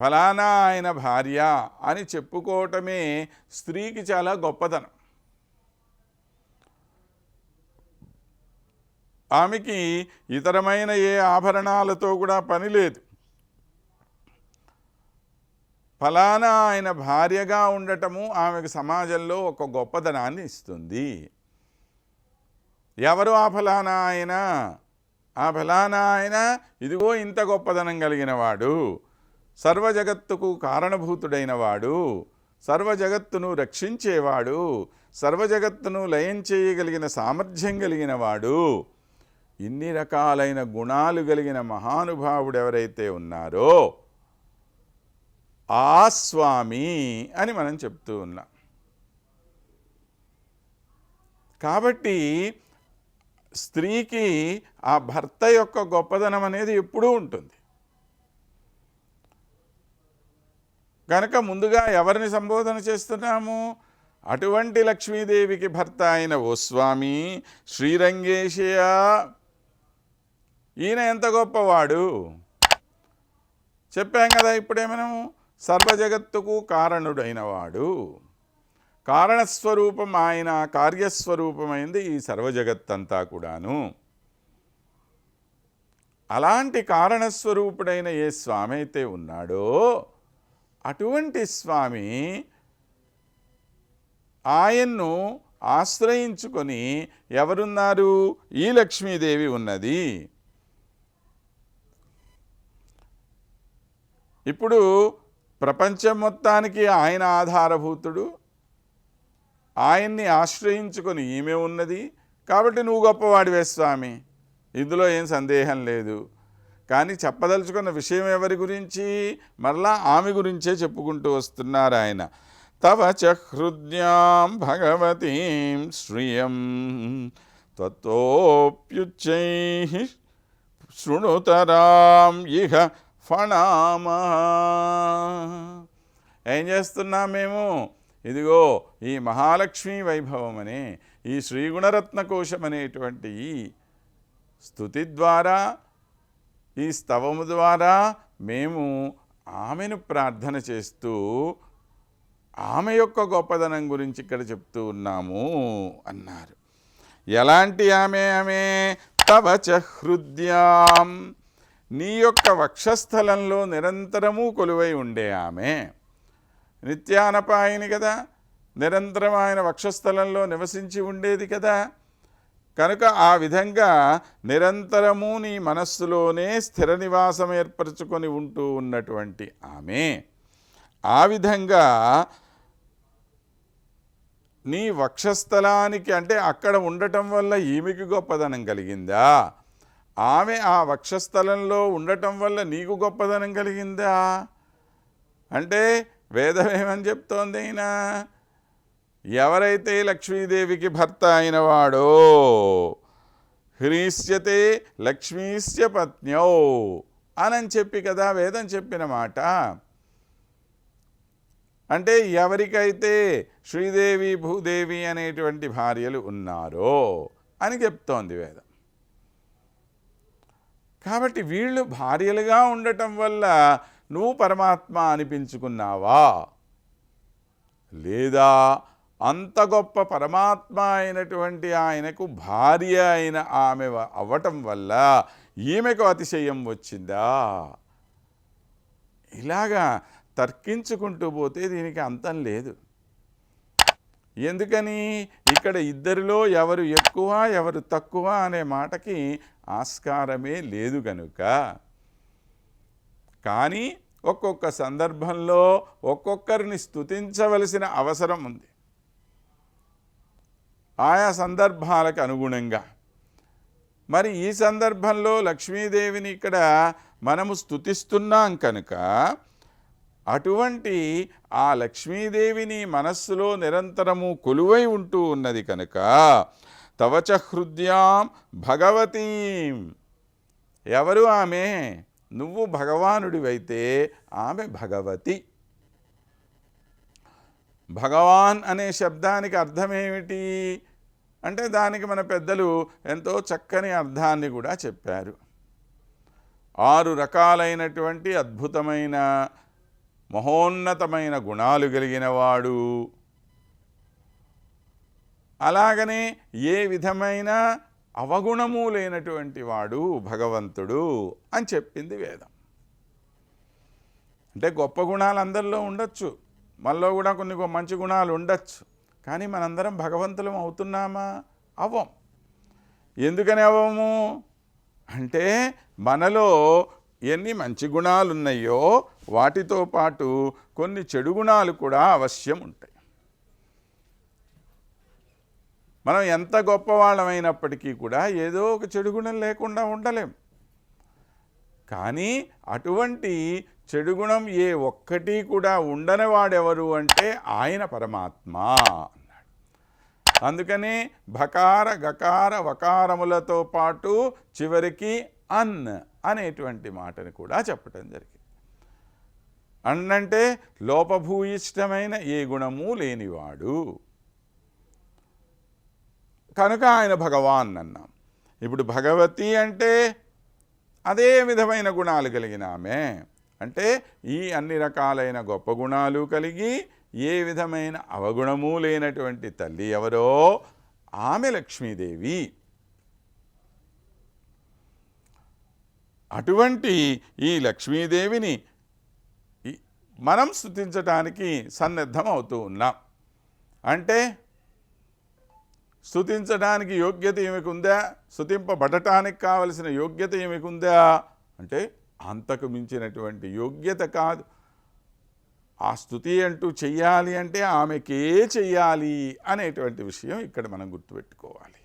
ఫలానా ఆయన భార్య అని చెప్పుకోవటమే స్త్రీకి చాలా గొప్పతనం. ఆమెకి ఇతరమైన ఏ ఆభరణాలతో కూడా పని లేదు. ఫలానా ఆయన భార్యగా ఉండటము ఆమెకు సమాజంలో ఒక గొప్పతనాన్ని ఇస్తుంది. ఎవరు ఆ ఫలానా ఆయన? ఆ ఫలానా ఆయన ఇదిగో ఇంత గొప్పదనం కలిగినవాడు సర్వజగత్తుకు కారణభూతుడైన వాడు సర్వజగత్తును రక్షించేవాడు సర్వజగత్తును లయం చేయగలిగిన సామర్థ్యం కలిగిన వాడు ఇన్ని రకాలైన గుణాలు కలిగిన మహానుభావుడు ఎవరైతే ఉన్నారో ఆ స్వామి అని మనం చెప్తూ ఉన్నాం. కాబట్టి స్త్రీకి ఆ భర్త యొక్క గొప్పదనం అనేది ఎప్పుడూ ఉంటుంది. కనుక ముందుగా ఎవరిని సంబోధన చేస్తున్నాము? అటువంటి లక్ష్మీదేవికి భర్త అయిన ఓ స్వామి శ్రీరంగేశయ ఈయన ఎంత గొప్పవాడు? చెప్పాం కదా ఇప్పుడే మనం. సర్వజగత్తుకు కారణుడైన వాడు కారణస్వరూపం ఆయన కార్యస్వరూపమైంది ఈ సర్వజగత్తంతా కూడాను. అలాంటి కారణస్వరూపుడైన ఏ స్వామి అయితే ఉన్నాడో అటువంటి స్వామి ఆయన్ను ఆశ్రయించుకొని ఎవరున్నారు? ఈ లక్ష్మీదేవి ఉన్నది. ఇప్పుడు ప్రపంచం మొత్తానికి ఆయన ఆధారభూతుడు. ఆయన్ని ఆశ్రయించుకొని ఈమె ఉన్నది. కాబట్టి నువ్వు గొప్పవాడివే స్వామి. ఇందులో ఏం సందేహం లేదు. కానీ చెప్పదలుచుకున్న విషయం ఎవరి గురించి? మరలా ఆమె గురించే చెప్పుకుంటూ వస్తున్నారు ఆయన. తవ చ హృద్యాం భగవతీం శ్రియం తోప్యుచ్చై శృణుతరాం ఇహ ఫణామా. ఏం చేస్తున్నాం మేము? ఇదిగో ఈ మహాలక్ష్మీ వైభవం అనే ఈ శ్రీగుణరత్న కోశం అనేటువంటి స్థుతి ద్వారా ఈ స్తవము ద్వారా మేము ఆమెను ప్రార్థన చేస్తూ ఆమె యొక్క గొప్పదనం గురించి ఇక్కడ చెప్తూ ఉన్నాము అన్నారు. ఎలాంటి ఆమె ఆమె? తవ హృద్యాం. నీ యొక్క వక్షస్థలంలో నిరంతరము కొలువై ఉండే ఆమె. నిత్యానపాయని కదా? నిరంతరం ఆయన వక్షస్థలంలో నివసించి ఉండేది కదా? కనుక ఆ విధంగా నిరంతరము నీ మనస్సులోనే స్థిర నివాసం ఏర్పరచుకొని ఉంటూ ఉన్నటువంటి ఆమె ఆ విధంగా నీ వక్షస్థలానికి అంటే అక్కడ ఉండటం వల్ల ఈమెకి గొప్పదనం కలిగిందా? ఆమె ఆ వక్షస్థలంలో ఉండటం వల్ల నీకు గొప్పదనం కలిగిందా? అంటే వేదం ఏమని చెప్తోంది అయినా ఎవరైతే లక్ష్మీదేవికి భర్త అయినవాడో హ్రీష్యతే లక్ష్మీస్య పత్న్యౌ అని చెప్పి కదా వేదం చెప్పిన మాట. అంటే ఎవరికైతే శ్రీదేవి భూదేవి అనేటువంటి భార్యలు ఉన్నారో అని చెప్తోంది వేదం. కాబట్టి వీళ్ళు భార్యలుగా ఉండటం వల్ల నువ్వు పరమాత్మ అనిపించుకున్నావా? లేదా అంత గొప్ప పరమాత్మ అయినటువంటి ఆయనకు భార్య అయిన ఆమె అవ్వటం వల్ల ఈమెకు అతిశయం వచ్చిందా? ఇలాగా తర్కించుకుంటూ పోతే దీనికి అంతం లేదు. ఎందుకని? ఇక్కడ ఇద్దరిలో ఎవరు ఎక్కువ ఎవరు తక్కువ అనే మాటకి ఆస్కారమే లేదు కనుక కానీ ఒక్కొక్క సందర్భంలో ఒక్కొక్కరిని స్తుతించవలసిన అవసరం ఉంది. ఆయా సందర్భాలకు అనుగుణంగా. మరి ఈ సందర్భంలో లక్ష్మీదేవిని ఇక్కడ మనము స్తుతిస్తున్నాం కనుక అటువంటి ఆ లక్ష్మీదేవిని మనస్సులో నిరంతరము కొలువై ఉంటూ ఉన్నది కనుక తవచ హృద్యాం భగవతీం. ఎవరు ఆమె? నువ్వు భగవానుడివైతే ఆమె భగవతి. భగవాన్ అనే శబ్దానికి అర్థమేమిటి? అంటే దానికి మన పెద్దలు ఎంతో చక్కని అర్థాన్ని కూడా చెప్పారు. ఆరు రకాలైనటువంటి అద్భుతమైన మహోన్నతమైన గుణాలు కలిగినవాడు అలాగనే ఏ విధమైన అవగుణము లేనటువంటి వాడు భగవంతుడు అని చెప్పింది వేదం. అంటే గొప్ప గుణాలు అందరిలో ఉండొచ్చు. మనలో కూడా కొన్ని మంచి గుణాలు ఉండొచ్చు. కానీ మనందరం భగవంతులం అవుతున్నామా? అవ్వం. ఎందుకని అవ్వము? అంటే మనలో ఎన్ని మంచి గుణాలు ఉన్నాయో వాటితో పాటు కొన్ని చెడు గుణాలు కూడా అవశ్యం ఉంటాయి. మనం ఎంత గొప్పవాళ్ళమైనప్పటికీ కూడా ఏదో ఒక చెడు గుణం లేకుండా ఉండలేం. కానీ అటువంటి చెడు గుణం ఏ ఒక్కటి కూడా ఉండని వాడెవరు అంటే ఆయన పరమాత్మ. అందుకని భకార గకార వకారములతో పాటు చివరికి అన్ అనేటువంటి మాటని కూడా చెప్పటం జరిగింది. అన్నంటే లోపభూయిష్టమైన ఏ గుణము లేనివాడు. కనుక ఆయన భగవాన్ అన్నాం. ఇప్పుడు భగవతి అంటే అదే విధమైన గుణాలు కలిగిన ఆమె. అంటే ఈ అన్ని రకాలైన గొప్ప గుణాలు కలిగి ఏ విధమైన అవగుణము లేనటువంటి తల్లి ఎవరో ఆమె లక్ష్మీదేవి. అటువంటి ఈ లక్ష్మీదేవిని మనం స్థుతించటానికి సన్నద్ధం అవుతూ ఉన్నాం. అంటే స్థుతించడానికి యోగ్యత ఏమికుందా? స్థుతింపబడటానికి కావలసిన యోగ్యత ఏమికుందా? అంటే అంతకు మించినటువంటి యోగ్యత కాదు. ఆ స్థుతి అంటూ చెయ్యాలి అంటే ఆమెకే చెయ్యాలి అనేటువంటి విషయం ఇక్కడ మనం గుర్తుపెట్టుకోవాలి.